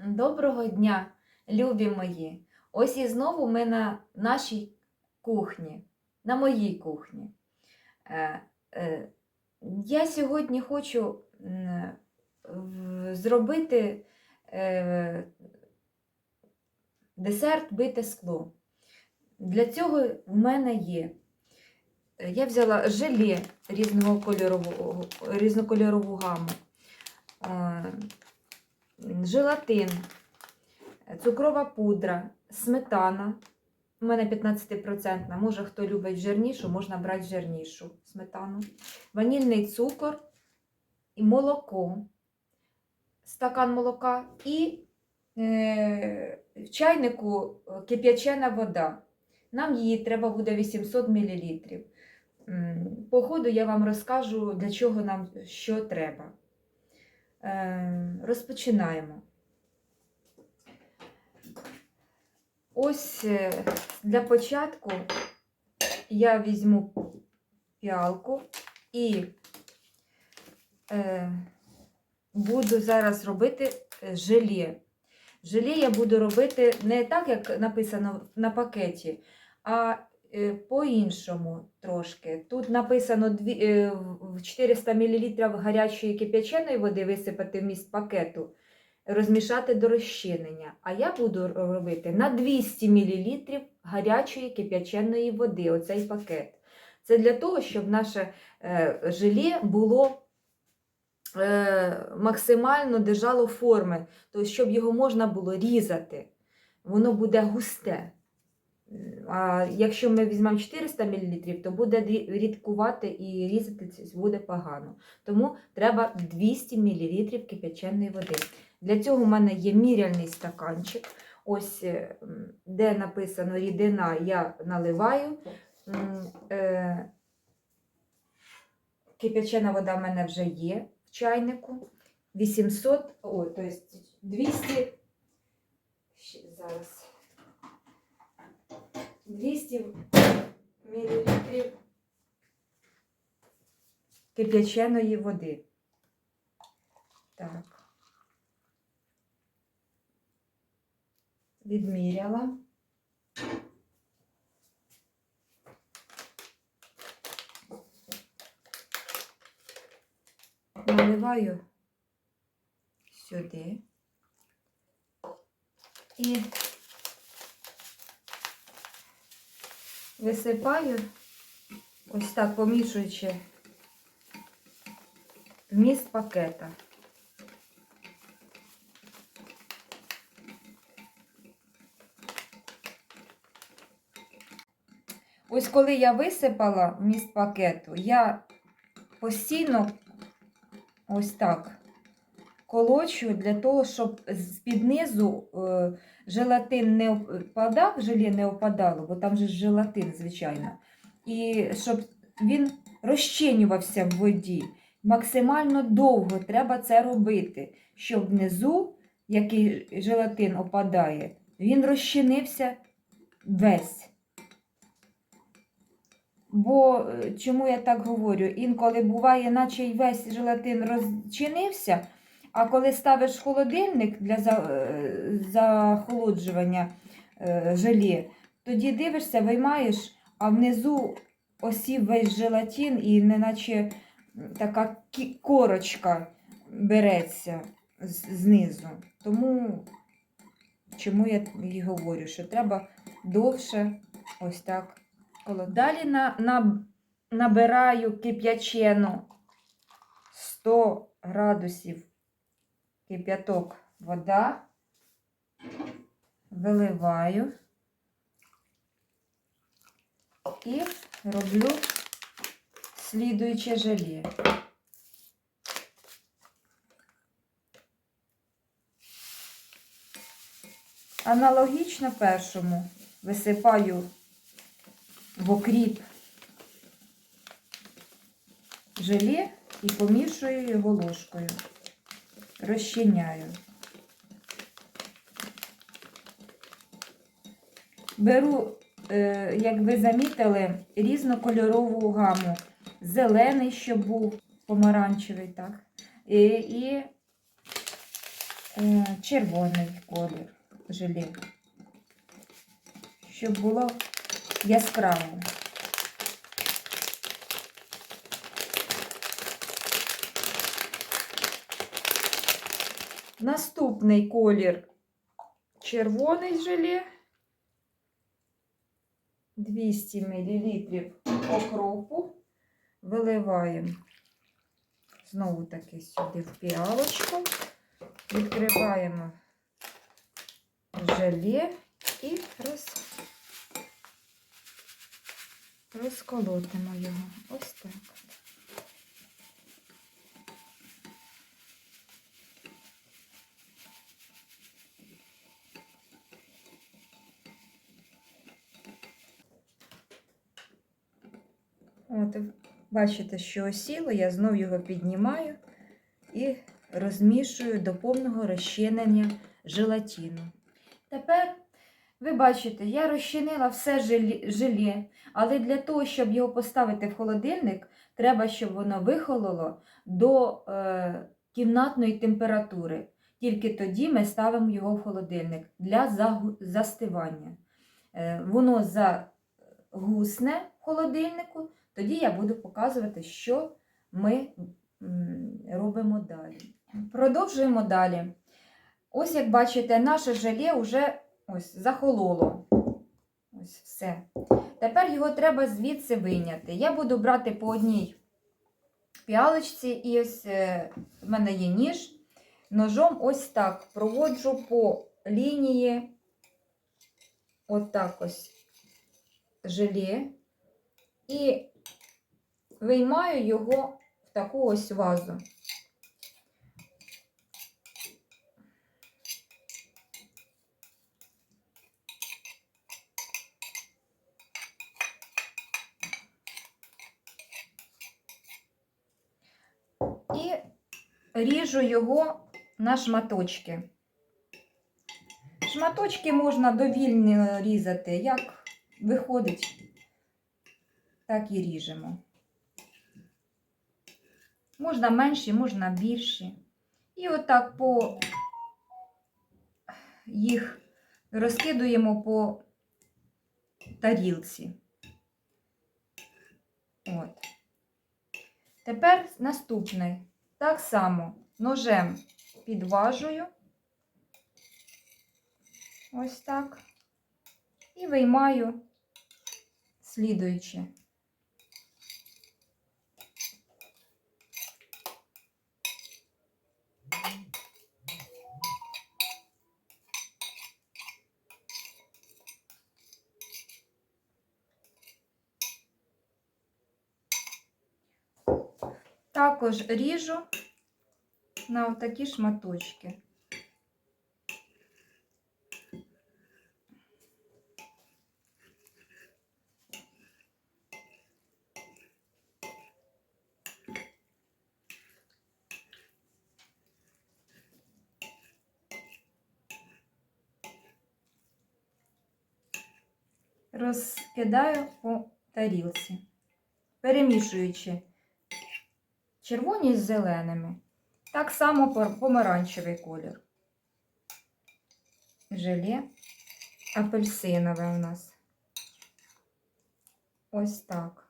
Доброго дня, любі мої! Ось і знову ми на нашій кухні, на моїй кухні. Е, е, Я сьогодні хочу зробити е, десерт бите скло. Для цього в мене є. Я взяла желе різного кольорового, різнокольорову гаму, е, желатин, цукрова пудра, сметана. У мене 15%, може хто любить жирнішу, можна брати жирнішу сметану. Ванільний цукор і молоко, стакан молока і е, в чайнику кип'ячена вода. Нам її треба буде 800 мл. По ходу я вам розкажу, для чого нам що треба. Е, розпочинаємо. Ось е, для початку я візьму піалку і е, буду зараз робити желе. Желе я буду робити не так, як написано на пакеті, а по-іншому трошки. Тут написано е, в 400 мл гарячої кип'яченої води висипати вміст пакету, розмішати до розчинення. А я буду робити на 200 мл гарячої кип'яченої води, оцей пакет. Це для того, щоб наше е, желе було е, максимально держало форми, тобто, щоб його можна було різати. Воно буде густе. А якщо ми візьмемо 400 мл, то буде рідкувати і різати буде погано. Тому треба 200 мл кип'яченої води. Для цього в мене є міряльний стаканчик. Ось е, де написано рідина, я наливаю. Е, Кип'ячена вода в мене вже є в чайнику. 800, о, то есть 200, зараз, 200 мл кип'яченої води. Так. Відміряла. Наливаю сюди і висипаю ось так помішуючи вміст пакета. Ось коли я висипала вміст пакету, я постійно ось так колочу для того, щоб з-під низу е, желатин не впадав, желе не опадало, бо там же желатин, звичайно. І щоб він розчинювався в воді. Максимально довго треба це робити, щоб внизу, який желатин опадає, він розчинився весь. Бо е, чому я так говорю? Інколи буває, наче й весь желатин розчинився, а коли ставиш холодильник для е, захолоджування е, желе, тоді дивишся, виймаєш, а внизу осів весь желатин і неначе така корочка береться знизу. Тому чому я і говорю, що треба довше ось так коло- Далі на, на, набираю кип'ячену 100 градусів кип'яток вода, виливаю і роблю слідуюче желе. Аналогічно першому висипаю в окріп желе і помішую його ложкою. Розчиняю. Беру, е, як ви замітили, різнокольорову гаму. Зелений, щоб був, помаранчевий, так. І, і е, червоний колір желе. Щоб було яскраво. Наступний колір червоний желе. 200 мл окропу. Виливаємо знову таки сюди в піалочку. Відкриваємо желе і роз... розколотимо його. Ось так. От, бачите, що осіло, я знов його піднімаю і розмішую до повного розчинення желатину. Тепер ви бачите, я розчинила все желе, але для того, щоб його поставити в холодильник, треба, щоб воно вихололо до е, кімнатної температури. Тільки тоді ми ставимо його в холодильник для застивання. Е, воно загусне в холодильнику, тоді я буду показувати, що ми робимо далі. Продовжуємо далі. Ось, як бачите, наше желе вже ось захололо. Ось все. Тепер його треба звідси вийняти. Я буду брати по одній піалочці, і ось е, в мене є ніж. Ножом ось так проводжу по лінії, отак ось желе, і виймаю його в таку ось вазу. І ріжу його на шматочки. Шматочки можна довільно різати, як виходить, так і ріжемо. Можна менші, можна більші. І отак по їх розкидуємо по тарілці. От. Тепер наступний. Так само ножем підважую. Ось так. І виймаю слідуючи. Також ріжу на такі шматочки. Розкидаю по тарілці, перемішуючи червоні з зеленими. Так само помаранчевий колір. Желе апельсинове у нас. Ось так.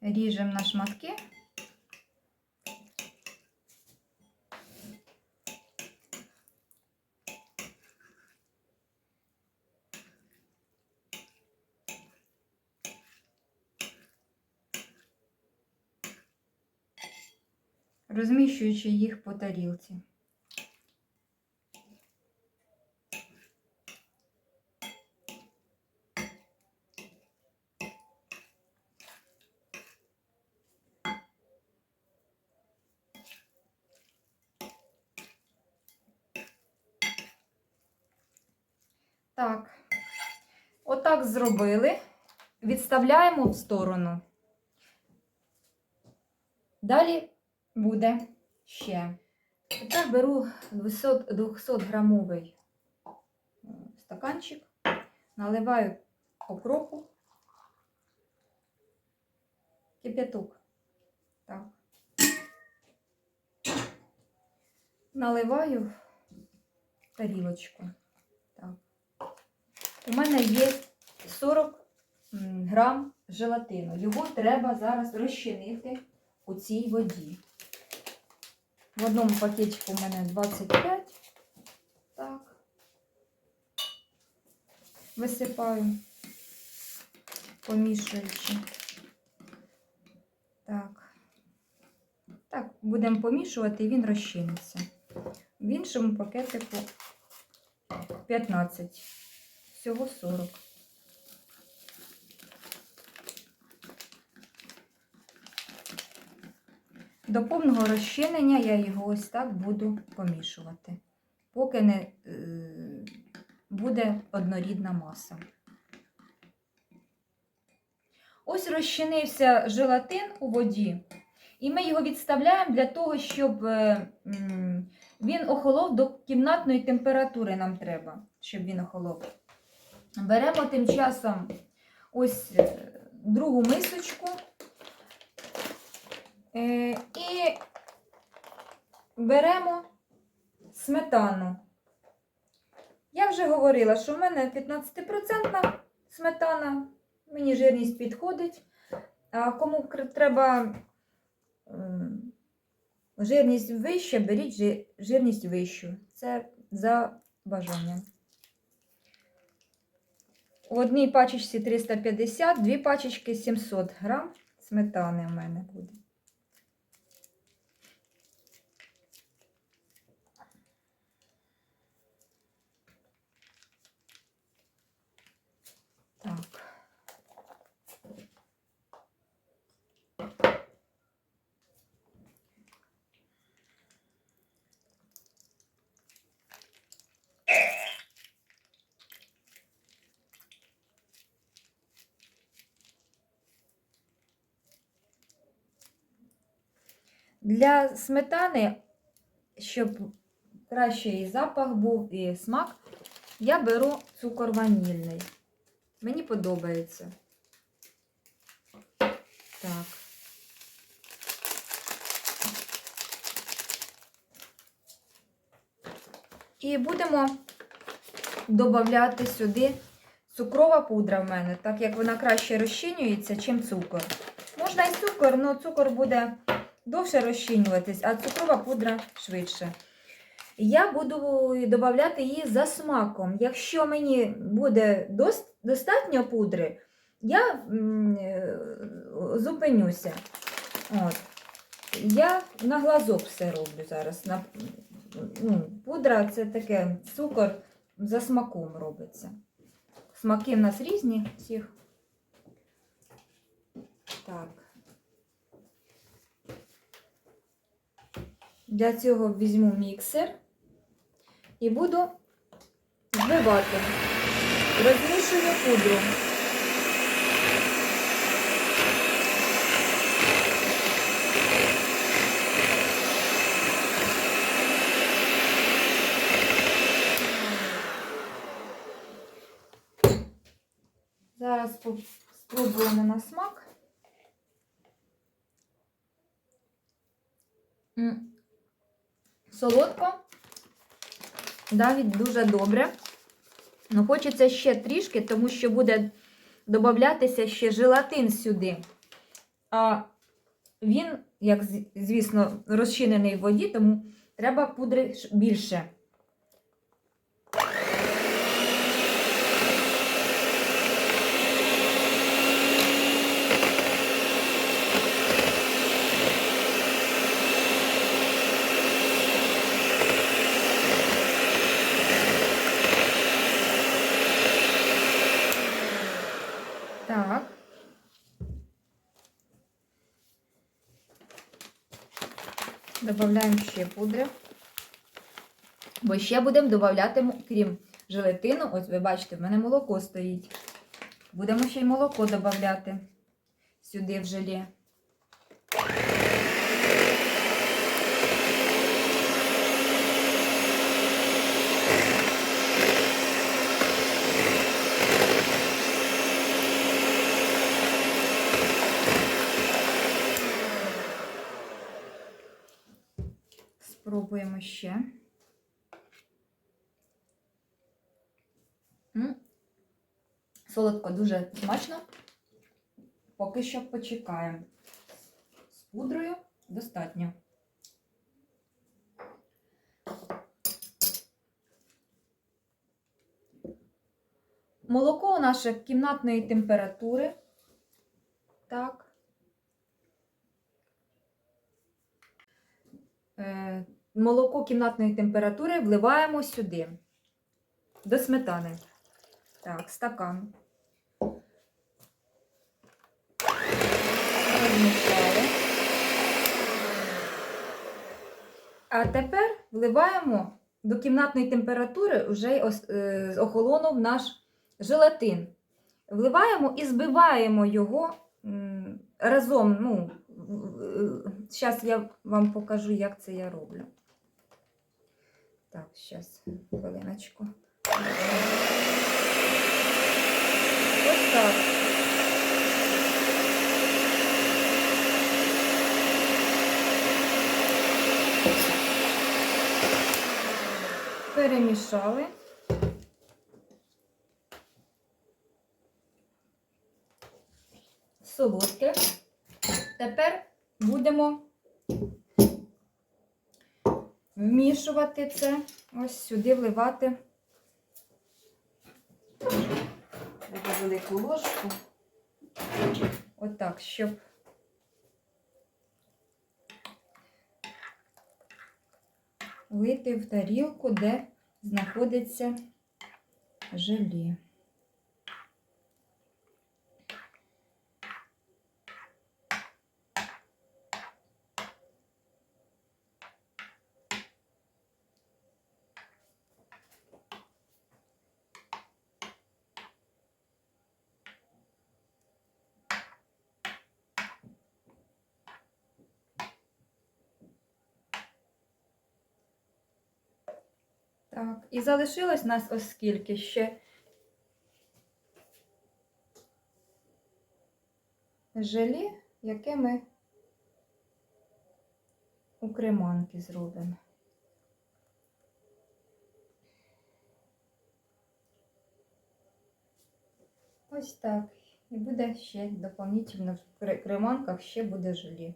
Ріжемо на шматки. Розміщуючи їх по тарілці. Так, отак зробили. Відставляємо в сторону. Далі буде ще. Тепер беру 200, 200 грамовий е, стаканчик, наливаю окропу, кип'яток. Так. Наливаю тарілочку. Так. У мене є 40 м, грам желатину. Його треба зараз розчинити у цій воді. В одному пакетику у мене 25. Так. Висипаю, помішуючи. Так. Так, будемо помішувати і він розчиниться. В іншому пакетику 15. Всього 40. До повного розчинення я його ось так буду помішувати, поки не е, буде однорідна маса. Ось розчинився желатин у воді, і ми його відставляємо для того, щоб е, він охолов до кімнатної температури нам треба, щоб він охолов. Беремо тим часом ось е, другу мисочку. Е, і беремо сметану. Я вже говорила, що в мене 15% сметана, мені жирність підходить. А кому треба жирність вища, беріть жирність вищу. Це за бажанням. У одній пачечці 350, дві пачечки 700 грам сметани в мене буде. Так. Для сметани, щоб краще і запах був, і смак, я беру цукор ванільний. Мені подобається. Так. І будемо додати сюди цукрова пудра в мене, так як вона краще розчинюється, чим цукор. Можна і цукор, але цукор буде довше розчинюватись, а цукрова пудра швидше. Я буду додати її за смаком. Якщо мені буде достатньо пудри, я е, зупинюся. От. Я на глазок все роблю зараз. На, ну, пудра це таке цукор за смаком робиться. Смаки в нас різні всіх. Так. Для цього візьму міксер і буду збивати. Розмішую пудру. Зараз спробуємо на смак. Солодко, навіть дуже добре. Ну, хочеться ще трішки, тому що буде додатися ще желатин сюди. А він, як звісно, розчинений в воді, тому треба пудри більше. Так. Добавляємо ще пудри. Бо ще будемо додавати, крім желатину, ось ви бачите, в мене молоко стоїть. Будемо ще й молоко додавати сюди в желе. Спробуємо ще. Солодко дуже смачно. Поки що почекаємо. З пудрою достатньо. Молоко наше кімнатної температури. Так. Е, молоко кімнатної температури вливаємо сюди, до сметани. Так, стакан. А тепер вливаємо до кімнатної температури вже е, охолонув наш желатин. Вливаємо і збиваємо його разом. Ну, зараз я вам покажу, як це я роблю. Так, зараз, хвилиночку. Ось так. Перемішали. Солодке. Тепер будемо вмішувати це, ось сюди вливати Треба велику ложку. Отак, щоб влити в тарілку, де знаходиться желе. Так, і залишилось нас оскільки ще желе, яке ми у креманки зробимо. Ось так. І буде ще доповнительно в кре- креманках ще буде желе.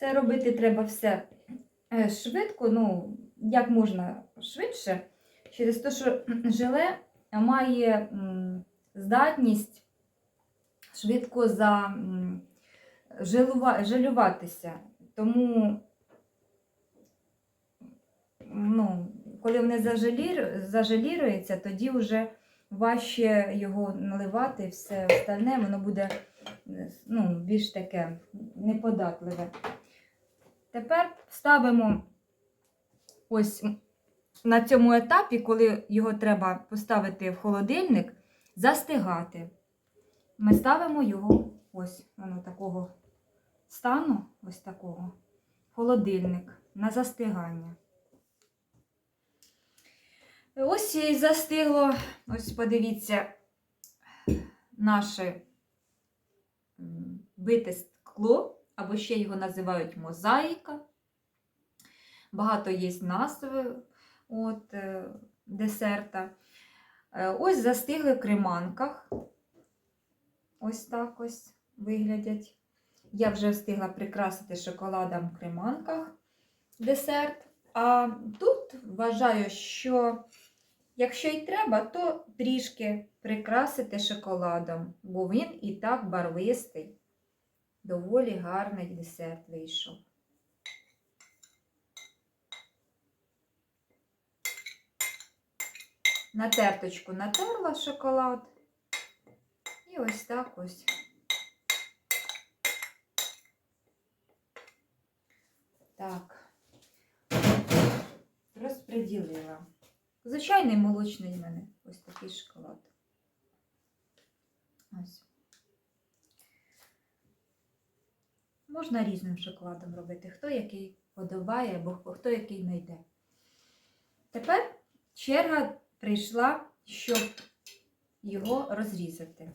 Це робити треба все е, швидко, ну, як можна швидше, через те, що желе має здатність швидко желюватися. Тому, ну, коли вони зажелір, зажеліруються, тоді вже важче його наливати, все остальне, воно буде ну, більш таке неподатливе. Тепер ставимо ось на цьому етапі, коли його треба поставити в холодильник, застигати. Ми ставимо його ось воно такого стану, ось такого, холодильник на застигання. Ось і застигло, ось подивіться, наше бите скло, або ще його називають мозаїка. Багато є назв от, е, десерта. Е, Ось застигли в креманках. Ось так ось виглядять. Я вже встигла прикрасити шоколадом в креманках десерт. А тут вважаю, що якщо й треба, то трішки прикрасити шоколадом, бо він і так барвистий. Доволі гарний десерт вийшов. На терточку натерла шоколад. І ось так ось. Так. Розподілила. Звичайний молочний в мене ось такий шоколад. Ось. Можна різним шоколадом робити, хто який подобає, або хто який знайде. Тепер черга прийшла, щоб його розрізати.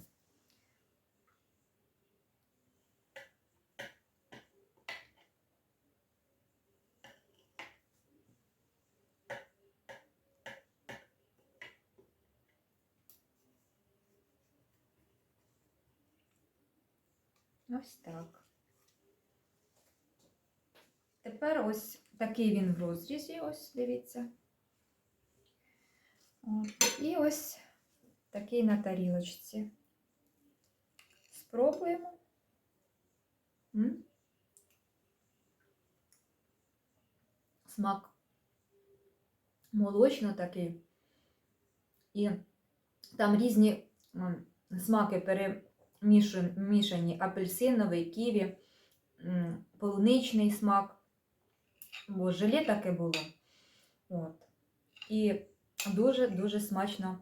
Ось так. Тепер ось такий він в розрізі, ось дивіться. От. І ось такий на тарілочці. Спробуємо. М? Смак молочно такий. І там різні смаки перемішані. Апельсиновий, ківі, полуничний смак. Бо желе таке було. От. І дуже-дуже смачно,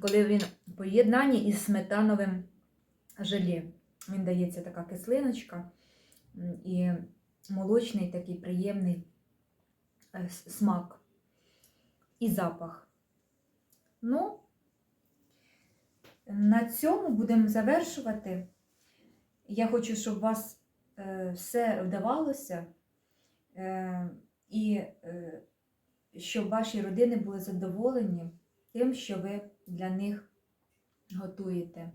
коли він в поєднанні із сметановим желе. Він дається така кислиночка і молочний такий приємний е, смак і запах. Ну, на цьому будемо завершувати. Я хочу, щоб вас все вдавалося. Е, і е, щоб ваші родини були задоволені тим, що ви для них готуєте.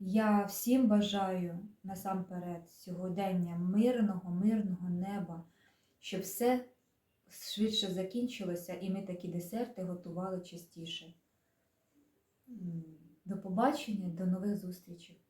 Я всім бажаю насамперед сьогодення мирного, мирного неба, щоб все швидше закінчилося і ми такі десерти готували частіше. До побачення, до нових зустрічей!